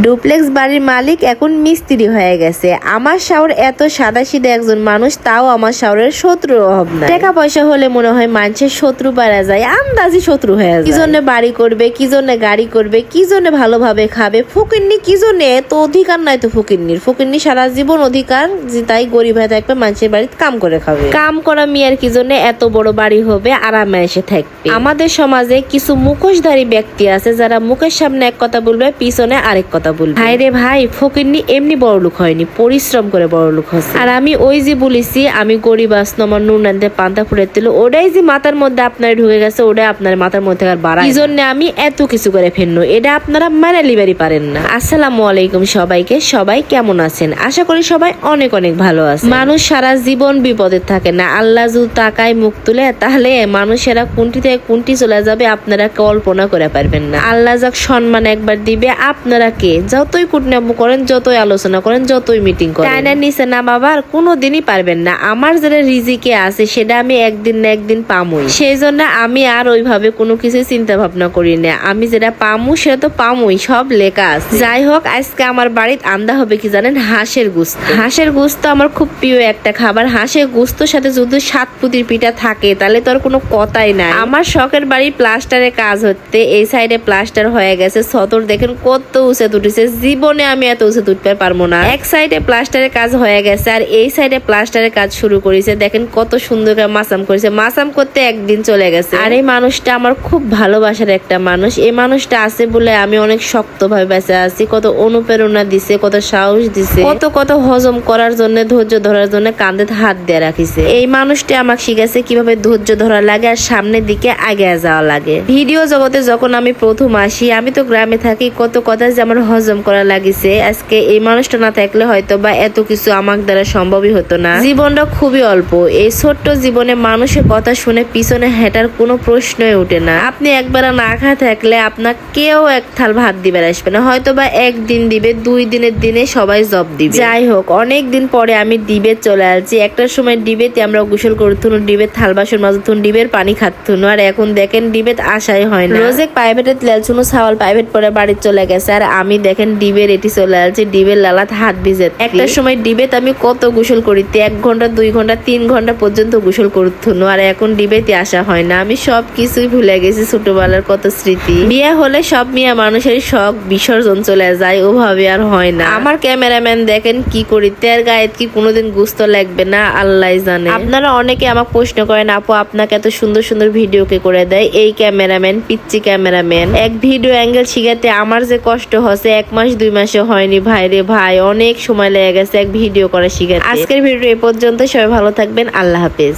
Duplex বাড়ির মালিক এখন মিস্ত্রি হয়ে গেছে। আমার শাওর এত সাদা একজন মানুষ, তাও আমার শাওরের শত্রু অভাব নাই। টাকা পয়সা হলে মনে হয় মানুষের শত্রু পারা যায়, আন্দাজি শত্রু হয়ে যায়। কি জন্য বাড়ি করবে, কি জন্য গাড়ি করবে, কি জন্য ভালোভাবে খাবে, ফকিন্নি কি জন্য? এত অধিকার নাই তো ফকিন্নির। ফকিন্নি সারা জীবন অধিকার, যে তাই গরিব হয়ে থাকবে, মানুষের বাড়িতে কাম করে খাবে। কাম করা মেয়ের কি জন্য এত বড় বাড়ি হবে, আরামে এসে থাকবে। আমাদের সমাজে কিছু মুখোশধারী ব্যক্তি আছে, যারা মুখের সামনে এক কথা বলবে, পিছনে আরেক কথা বলবে। ভাই রে ভাই ফকিরনি এমনি বড় লোক হয়নি পরিশ্রম করে বড় লোক হচ্ছে। আর আমি ওই যে বলেছি আমি গরিব আসনো আমার নুন আনতে পান্তা ফুটের তেল ওটাই যে মাথার মধ্যে আপনার ঢুকে গেছে ওটাই আপনার মাথার মধ্যে আর বাড়া এই জন্য আমি এত কিছু করে ফেলনো এটা আপনারা মানে লিবারি পারেন না। আসসালামু আলাইকুম সবাইকে সবাই কেমন আছেন? আশা করি সবাই অনেক অনেক ভালো আছে মানুষ সারা জীবন বিপদে থাকে না আল্লাহ যদি তাকায় মুখ তুলে তাহলে মানুষেরা কোনটি থেকে কোনটি চলে যাবে আপনারা কল্পনা করে পারবেন না। আল্লাহ যাক সম্মান একবার দিবে আপনারা কে? যতই কুটনাম করেন, যতই আলোচনা করেন, যতই মিটিং করেন। টাইনার নিচে না বাবার কোনো দিনই পারবেন না। আমার যেটা রিজিকে আছে, সেটা আমি একদিন না একদিন পামুই। সেই জন্য আমি আর ওইভাবে কোনো কিছু চিন্তা ভাবনা করি না। আমি যেটা পামু, সেটা তো পামুই, সব লেখা আছে। যাই হোক, আজকে আমার বাড়িতে আন্দা হবে কি জানেন? হাঁসের গুস্ত। হাঁসের গুস্ত আমার খুব প্রিয় একটা খাবার। হাঁসের গুস্তর সাথে যদি সাত পুতির পিঠা থাকে, তাহলে তো আর কোনো কথাই নাই। আমার শখের বাড়ি প্লাস্টারের কাজ হতে এই সাইডে প্লাস্টার হয়ে গেছে। সতর দেখেন কত উঁচে তুটেছে জীবনে আমি এত উঁচে তুটতে পারব না। এক সাইডে প্লাস্টারের কাজ হয়ে গেছে আর এই সাইডে প্লাস্টারের কাজ শুরু করেছে দেখেন কত সুন্দর করে মাসাম করেছে মাসাম করতে একদিন চলে গেছে। আর এই মানুষটা আমার খুব ভালোবাসার একটা মানুষ। এই মানুষটা আছে বলে আমি অনেক শক্তভাবে বেঁচে আছি। কত অনুপ্রেরণা দিছে, কত সাহস দিছে। কত কত হজম করার জন্য, ধৈর্য ধরার জন্য কাঁধে হাত দিয়ে রাখিছে। এই মানুষটি আমাকে শিখেছে কীভাবে ধৈর্য ধরা লাগে আর সামনের দিকে আগে যাওয়া লাগে। ভিডিও জগতে যখন আমি প্রথম আসি, আমি তো গ্রামে থাকি, কত কথা যে আমার হজম করা লাগিছে। আজকে এই মানুষটা না থাকলে হয়তো বা এত কিছু আমার দ্বারা সম্ভবই হতো না। জীবনটা খুবই অল্প। এই ছোট্ট জীবনে মানুষের কথা শুনে পিছনে হেঁটার কোনো প্রশ্নই ওঠে না। আপনি একবার না খা থাকলে আপনার কেউ এক থাল ভাত দিবে আসবে না। হয়তো বা একদিন দিবে, দুই দিনের দিনে সবাই জব দিবে। যাই হোক, অনেক দিন পরে আমি ডিবে চলে আসছি। একটার সময় ডিবেতে আমরা গোসল করতুন, ডিবের থাল বাসন মাজতুন, ডিবের পানি খাতুন। আর এখন দেখেন ডিবেত আশাই হয় না। রোজে প্রাইভেটে তেলছুনো ছাওয়াল প্রাইভেট পরে বাড়ি চলে গেছে। আর আমি দেখেন ডিবের এটি চলে আসছে ডিবের লালাত হাত ভিজে। একটা সময় ডিবেত আমি কত গোসল করিতে এক ঘণ্টা দুই ঘণ্টা তিন ঘণ্টা পর্যন্ত গোসল করতুন আর এখন ডিবেতে আসা হয় না। আমি সব কিছুই ভুলে গেছি ছোটবেলার কত স্মৃতি। বিয়ে হলে সব মিয়া মানুষের শখ বিসর্জন চলে যায় ওভাবে আর হয় না। আমার ক্যামেরাম্যান দেখেন কি করি তের গায়ে কি কোনোদিন গুস্ত লাগবে না আল্লাহ জানে। আপনারা অনেকে আমাকে প্রশ্ন করেন আপু আপনাকে এত সুন্দর সুন্দর ভিডিও কে করে দেয়? এই ক্যামেরাম্যান পিচ্ছি ক্যামেরাম্যান। এক ভিডিও অ্যাঙ্গেল শিখাতে আমার যে কষ্ট হচ্ছে এক মাস, দুই মাসে হয়নি। ভাই রে ভাই, অনেক সময় লেগে গেছে এক ভিডিও করা শিখে আজকের ভিডিও এ পর্যন্ত, সবাই ভালো থাকবেন, আল্লাহ হাফেজ।